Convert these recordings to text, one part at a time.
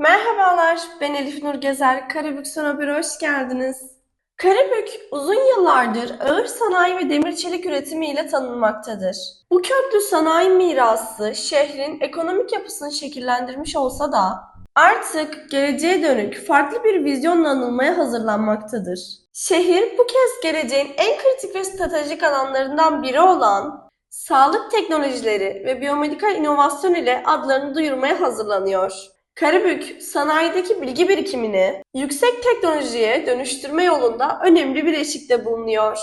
Merhabalar, ben Elif Nur Gezer. Karabük Sonobür'e hoş geldiniz. Karabük, uzun yıllardır ağır sanayi ve demir çelik üretimiyle tanınmaktadır. Bu köklü sanayi mirası şehrin ekonomik yapısını şekillendirmiş olsa da artık geleceğe dönük farklı bir vizyonla anılmaya hazırlanmaktadır. Şehir bu kez geleceğin en kritik ve stratejik alanlarından biri olan sağlık teknolojileri ve biyomedikal inovasyon ile adlarını duyurmaya hazırlanıyor. Karabük, sanayideki bilgi birikimini yüksek teknolojiye dönüştürme yolunda önemli bir eşikte bulunuyor.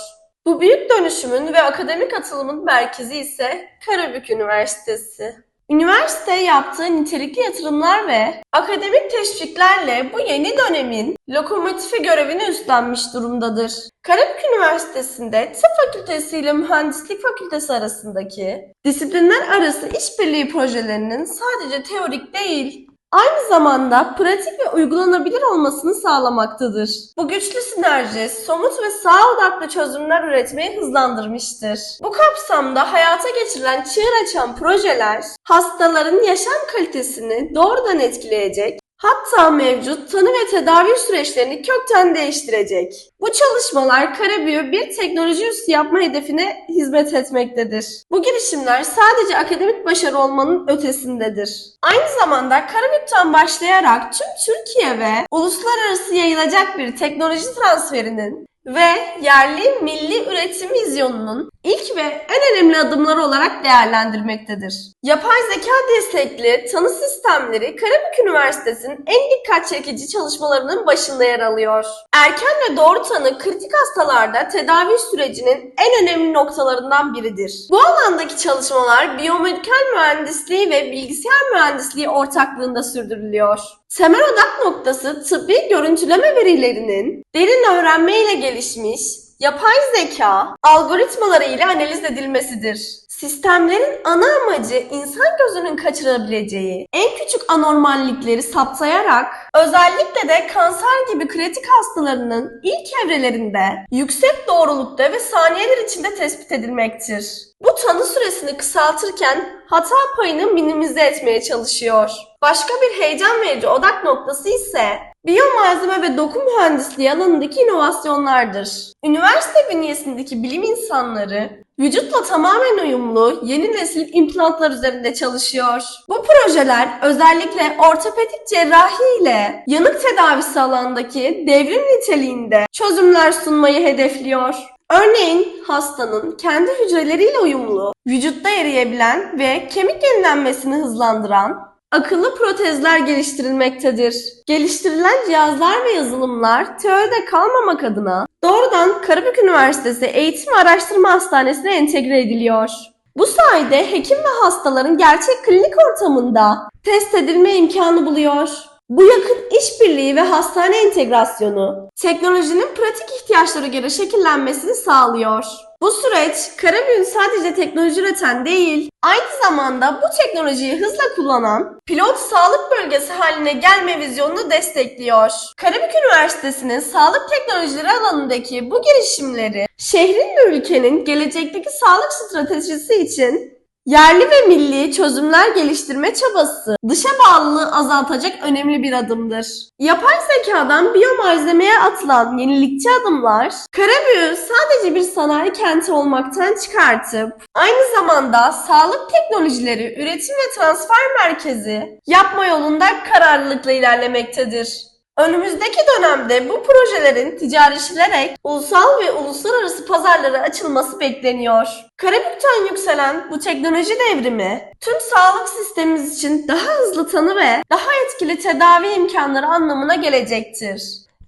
Bu büyük dönüşümün ve akademik atılımın merkezi ise Karabük Üniversitesi. Üniversite yaptığı nitelikli yatırımlar ve akademik teşviklerle bu yeni dönemin lokomotifi görevini üstlenmiş durumdadır. Karabük Üniversitesi'nde Tıp Fakültesi ile Mühendislik Fakültesi arasındaki disiplinler arası işbirliği projelerinin sadece teorik değil, aynı zamanda pratik ve uygulanabilir olmasını sağlamaktadır. Bu güçlü sinerji somut ve sağ odaklı çözümler üretmeyi hızlandırmıştır. Bu kapsamda hayata geçirilen çığır açan projeler hastaların yaşam kalitesini doğrudan etkileyecek Hatta mevcut tanı ve tedavi süreçlerini kökten değiştirecek. Bu çalışmalar Karabüyü bir teknoloji üssü yapma hedefine hizmet etmektedir. Bu girişimler sadece akademik başarı olmanın ötesindedir. Aynı zamanda Karabük'ten başlayarak tüm Türkiye ve uluslararası yayılacak bir teknoloji transferinin ve yerli milli üretim vizyonunun ilk ve en önemli adımları olarak değerlendirmektedir. Yapay zeka destekli tanı sistemleri Karabük Üniversitesi'nin en dikkat çekici çalışmalarının başında yer alıyor. Erken ve doğru tanı kritik hastalarda tedavi sürecinin en önemli noktalarından biridir. Bu alandaki çalışmalar biyomedikal mühendisliği ve bilgisayar mühendisliği ortaklığında sürdürülüyor. Temel odak noktası tıbbi görüntüleme verilerinin derin öğrenme ile gelişmiş yapay zeka algoritmaları ile analiz edilmesidir. Sistemlerin ana amacı insan gözünün kaçırabileceği en küçük anormallikleri saptayarak özellikle de kanser gibi kritik hastalarının ilk evrelerinde yüksek doğrulukta ve saniyeler içinde tespit edilmektir. Bu tanı süresini kısaltırken hata payını minimize etmeye çalışıyor. Başka bir heyecan verici odak noktası ise biyomalzeme ve doku mühendisliği alanındaki inovasyonlardır. Üniversite bünyesindeki bilim insanları vücutla tamamen uyumlu yeni nesil implantlar üzerinde çalışıyor. Bu projeler özellikle ortopedik cerrahi ile yanık tedavisi alandaki devrim niteliğinde çözümler sunmayı hedefliyor. Örneğin hastanın kendi hücreleriyle uyumlu, vücutta eriyebilen ve kemik yenilenmesini hızlandıran akıllı protezler geliştirilmektedir. Geliştirilen cihazlar ve yazılımlar teoride kalmamak adına doğrudan Karabük Üniversitesi Eğitim Araştırma Hastanesi'ne entegre ediliyor. Bu sayede hekim ve hastaların gerçek klinik ortamında test edilme imkanı buluyor. Bu yakın işbirliği ve hastane entegrasyonu teknolojinin pratik ihtiyaçlara göre şekillenmesini sağlıyor. Bu süreç Karabük'ün sadece teknoloji üreten değil, aynı zamanda bu teknolojiyi hızla kullanan pilot sağlık bölgesi haline gelme vizyonunu destekliyor. Karabük Üniversitesi'nin sağlık teknolojileri alanındaki bu girişimleri şehrin ve ülkenin gelecekteki sağlık stratejisi için Yerli ve milli çözümler geliştirme çabası dışa bağlılığı azaltacak önemli bir adımdır. Yapay zekadan biyomalzemeye atılan yenilikçi adımlar Karabük'ü sadece bir sanayi kenti olmaktan çıkartıp aynı zamanda sağlık teknolojileri üretim ve transfer merkezi yapma yolunda kararlılıkla ilerlemektedir. Önümüzdeki dönemde bu projelerin ticarileşilerek ulusal ve uluslararası pazarlara açılması bekleniyor. Karabük'ten yükselen bu teknoloji devrimi tüm sağlık sistemimiz için daha hızlı tanı ve daha etkili tedavi imkanları anlamına gelecektir.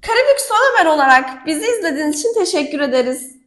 Karabük Son Haber olarak bizi izlediğiniz için teşekkür ederiz.